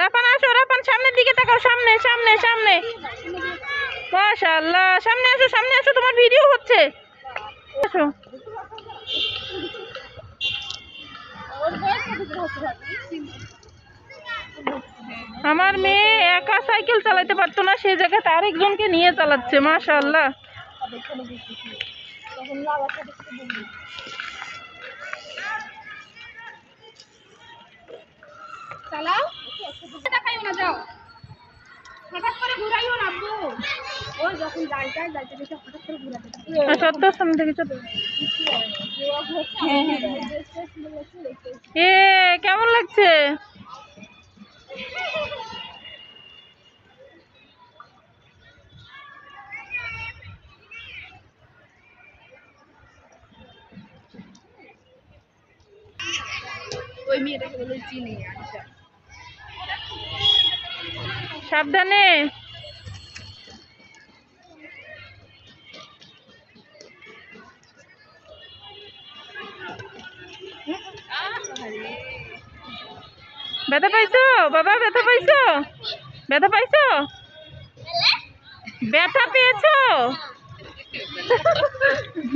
রাপান, আসো, রাপান, সামনের দিকে তাকাও, সামনে সামনে সামনে। মাশাআল্লাহ, সামনে আসো সামনে আসো, তোমার ভিডিও হচ্ছে। আসো। আমার মেয়ে একা সাইকেল চালাতে পারতো না সেই জায়গাতে আরেকজনকে নিয়ে চালাচ্ছে, মাশাআল্লাহ। চালাও। না যাও। হঠাৎ করে ঘুরাইও না আব্বু। ওই যখন হঠাৎ করে ঘুরাতে সত্য সামনে থেকে চলো। এ কেমন লাগছে? ওই মেয়েটাকে বলে চিনি আচ্ছা সাবধানে। ব্যথা পাইছো? বাবা, ব্যথা পাইছো? ব্যথা পাইছো? ব্যথা পেয়েছ?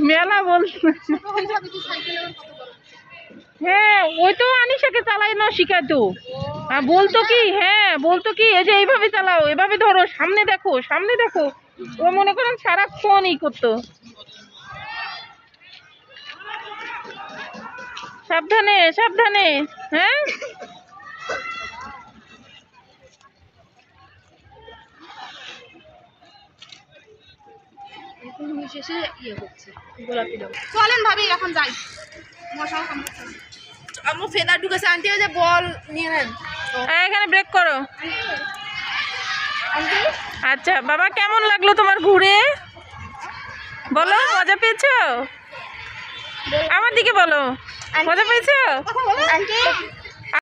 মেলা বলছো হ্যাঁ ওই তো আনিশাকে চালানো শিখাতো বলতো কি হ্যাঁ বলতো কি, এই যে এইভাবে চালাও, এভাবে ধরো, সামনে দেখো সামনে দেখো। ও মনে করেন সারাক্ষণ ই করতো। সাবধানে সাবধানে হ্যাঁ? শেষে ইয়ে হচ্ছে গোলাপি রঙ। চলেন ভাবি এখন যাই। মশাও কামড়াচ্ছে। আমার ফেদার ঢুকেছে আনতে যে বল নিয়ে নেন। এখানে ব্রেক করো। আচ্ছা বাবা কেমন লাগল তোমার ঘুরে? বলো মজা পেয়েছ? আমার দিকে বলো। মজা পেয়েছ? আন্টি।